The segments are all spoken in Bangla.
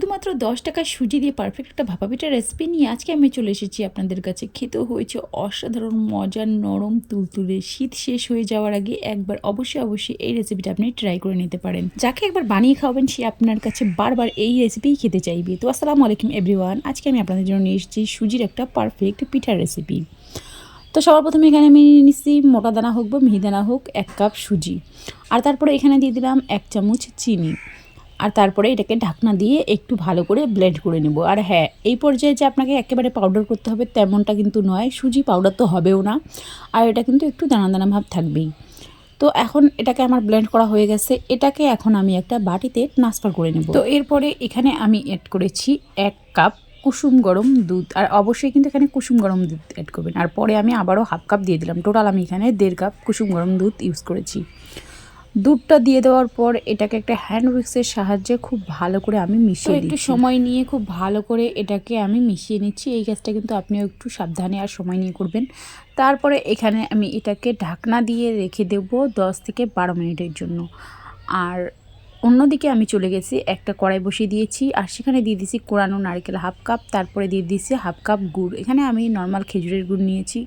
শুধুমাত্র দশ টাকা সুজি দিয়ে পারফেক্ট একটা ভাপা পিঠার রেসিপি নিয়ে আজকে আমি চলে এসেছি আপনাদের কাছে। খেতেও হয়েছে অসাধারণ, মজার, নরম, তুলতুলে, শীত শেষ হয়ে যাওয়ার আগে একবার অবশ্যই অবশ্যই এই রেসিপিটা আপনি ট্রাই করে নিতে পারেন। যাকে একবার বানিয়ে খাওয়াবেন, সে আপনার কাছে বারবার এই রেসিপিই খেতে চাইবে। তো আসসালামু আলাইকুম এভরিওয়ান আজকে আমি আপনাদের জন্য নিয়ে এসেছি সুজির একটা পারফেক্ট পিঠার রেসিপি তো সবার প্রথমে এখানে আমি নিচ্ছি মোটা দানা হোক বা মিহি দানা হোক, এক কাপ সুজি। আর তারপরে এখানে দিয়ে দিলাম এক চামচ চিনি। আর তারপরে এটাকে ঢাকনা দিয়ে একটু ভালো করে ব্লেন্ড করে নেব। আর হ্যাঁ এই পর্যায়ে যে আপনাকে একেবারে পাউডার করতে হবে তেমনটা কিন্তু নয়, সুজি পাউডার তো হবেও না। আর এটা কিন্তু একটু দানা দানা ভাব থাকবেই। তো এখন এটাকে আমার ব্লেন্ড করা হয়ে গেছে। এটাকে এখন আমি একটা বাটিতে ট্রান্সফার করে নেব। তো এরপরে এখানে আমি অ্যাড করেছি এক কাপ কুসুম গরম দুধ। আর অবশ্যই কিন্তু এখানে কুসুম গরম দুধ অ্যাড করবেন। আর পরে আমি আবারও হাফ কাপ দিয়ে দিলাম। টোটাল আমি এখানে দেড় কাপ কুসুম গরম দুধ ইউজ করেছি। দুধটা দিয়ে দেওয়ার পর এটাকে একটা হ্যান্ড উইক্সের সাহায্যে খুব ভালো করে আমি মিশিয়ে একটু সময় নিয়ে খুব ভালো করে এটাকে আমি মিশিয়ে নিচ্ছি। এই কাজটা কিন্তু আপনিও একটু সাবধানে আর সময় নিয়ে করবেন। তারপরে এখানে আমি এটাকে ঢাকনা দিয়ে রেখে দেব দশ থেকে বারো মিনিটের জন্য। আর অন্যদিকে আমি চলে গেছি, একটা কড়াই বসিয়ে দিয়েছি, আর সেখানে দিয়ে দিয়েছি কোরানো নারকেল হাফ কাপ, তারপরে দিয়ে দিয়েছি হাফ কাপ গুড়। এখানে আমি নর্মাল খেজুরের গুড় নিয়েছি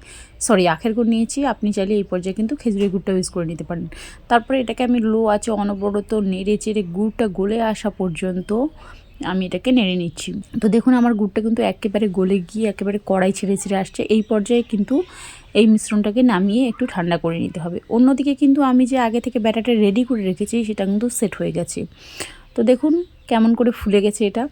সরি আখের গুড় নিয়েছি, আপনি চাইলে এই পর্যায়ে কিন্তু খেজুরের গুড়টা ইউজ করে নিতে পারেন। তারপরে এটাকে আমি লো আছে অনবরত নেড়ে চেড়ে গুড়টা গলে আসা পর্যন্ত আমি এটাকে নেড়ে নিচ্ছি। তো দেখুন, আমার গুড়টা কিন্তু একেবারে গলে গিয়ে, একেবারে কড়াই ছেড়ে ছেড়ে আসছে। এই পর্যায়ে কিন্তু এই মিশ্রণটাকে নামিয়ে একটু ঠান্ডা করে নিতে হবে। অন্যদিকে কিন্তু আমি যে আগে থেকে ব্যাটারটা রেডি করে রেখেছি, সেটা কিন্তু সেট হয়ে গেছে। তো দেখুন, কেমন করে ফুলে গেছে এটা।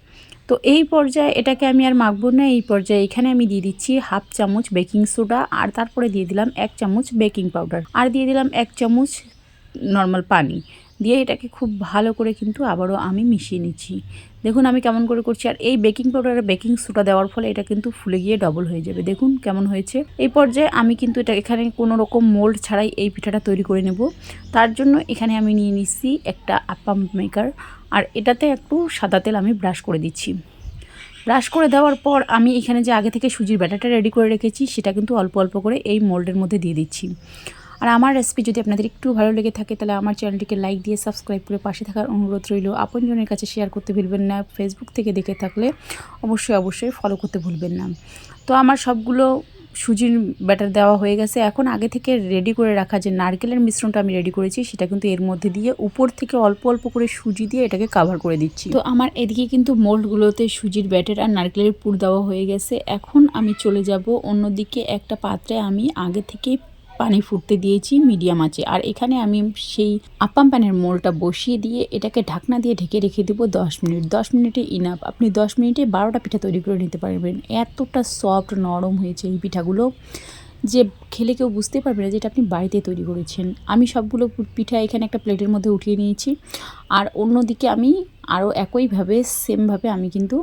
তো এই পর্যায়ে এটাকে আমি আর মাখবো না। এই পর্যায়ে এখানে আমি দিয়ে দিচ্ছি হাফ চামচ বেকিং সোডা আর তারপরে দিয়ে দিলাম এক চামচ বেকিং পাউডার। আর দিয়ে দিলাম এক চামচ নর্মাল পানি। দিয়ে এটাকে খুব ভালো করে কিন্তু আবারও আমি মিশিয়ে নিচ্ছি। দেখুন আমি কেমন করে করছি, আর এই বেকিং পাউডার বেকিং সোডা দেওয়ার ফলে এটা কিন্তু ফুলে গিয়ে ডবল হয়ে যাবে। দেখুন কেমন হয়েছে। এই পর্যায়ে আমি কিন্তু এটা এখানে কোনো রকম মোল্ড ছাড়াই এই পিঠাটা তৈরি করে নেব। তার জন্য এখানে আমি নিয়ে নিচ্ছি একটা আপাম মেকার আর এটাতে একটু সাদা তেল আমি ব্রাশ করে দিচ্ছি। ব্রাশ করে দেওয়ার পর আমি এখানে যে আগে থেকে সুজির ব্যাটারটা রেডি করে রেখেছি, সেটা কিন্তু অল্প অল্প করে এই মোল্ডের মধ্যে দিয়ে দিচ্ছি। আর আমার রেসিপি যদি আপনাদের একটু ভালো লেগে থাকে, তাহলে আমার চ্যানেলটিকে লাইক দিয়ে সাবস্ক্রাইব করে পাশে থাকার অনুরোধ রইল। আপনজনের কাছে শেয়ার করতে ভুলবেন না ফেসবুক থেকে দেখে থাকলে অবশ্যই অবশ্যই ফলো করতে ভুলবেন না। তো আমার সবগুলো সুজির ব্যাটার দেওয়া হয়ে গেছে। এখন আগে থেকে রেডি করে রাখা যে নারকেলের মিশ্রণটা আমি রেডি করেছি, সেটা কিন্তু এর মধ্যে দিয়ে উপর থেকে অল্প অল্প করে সুজি দিয়ে এটাকে কাভার করে দিচ্ছি। তো আমার এদিকে কিন্তু মোল্ডগুলোতে সুজির ব্যাটার আর নারকেলের পুর দেওয়া হয়ে গেছে। এখন আমি চলে যাব অন্যদিকে একটা পাত্রে। আমি আগে থেকেই পানি ফুটতে দিয়েছি, মিডিয়াম আছে। আর এখানে আমি সেই আপাম প্যানের মোলটা বসিয়ে দিয়ে এটাকে ঢাকনা দিয়ে ঢেকে রেখে দেবো দশ মিনিট। দশ মিনিটে ইনাফ আপনি দশ মিনিটে বারোটা পিঠা তৈরি করে নিতে পারবেন। এতটা সফট নরম হয়েছে এই পিঠাগুলো যে খেলে কেউ বুঝতে পারবে না যেটা আপনি বাড়িতে তৈরি করেছেন। আমি সবগুলো পিঠা এখানে একটা প্লেটের মধ্যে উঠিয়ে নিয়েছি। আর অন্যদিকে আমি আরও একইভাবে সেমভাবে আমি কিন্তু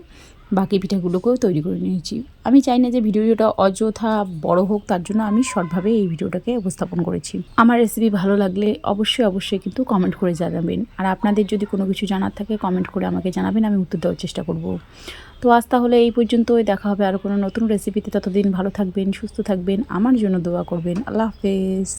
বাকি পিঠাগুলোকেও তৈরি করে নিয়েছি। আমি চাই না যে ভিডিওটা অযথা বড় হোক, তার জন্য আমি শর্টভাবে এই ভিডিওটাকে উপস্থাপন করেছি। আমার রেসিপি ভালো লাগলে অবশ্যই অবশ্যই কিন্তু কমেন্ট করে জানাবেন। আর আপনাদের যদি কোনো কিছু জানার থাকে কমেন্ট করে আমাকে জানাবেন, আমি উত্তর দেওয়ার চেষ্টা করব। তো আজ তাহলে এই পর্যন্তই, দেখা হবে আরও কোনো নতুন রেসিপিতে ততদিন ভালো থাকবেন, সুস্থ থাকবেন, আমার জন্য দোয়া করবেন। আল্লাহ হাফেজ।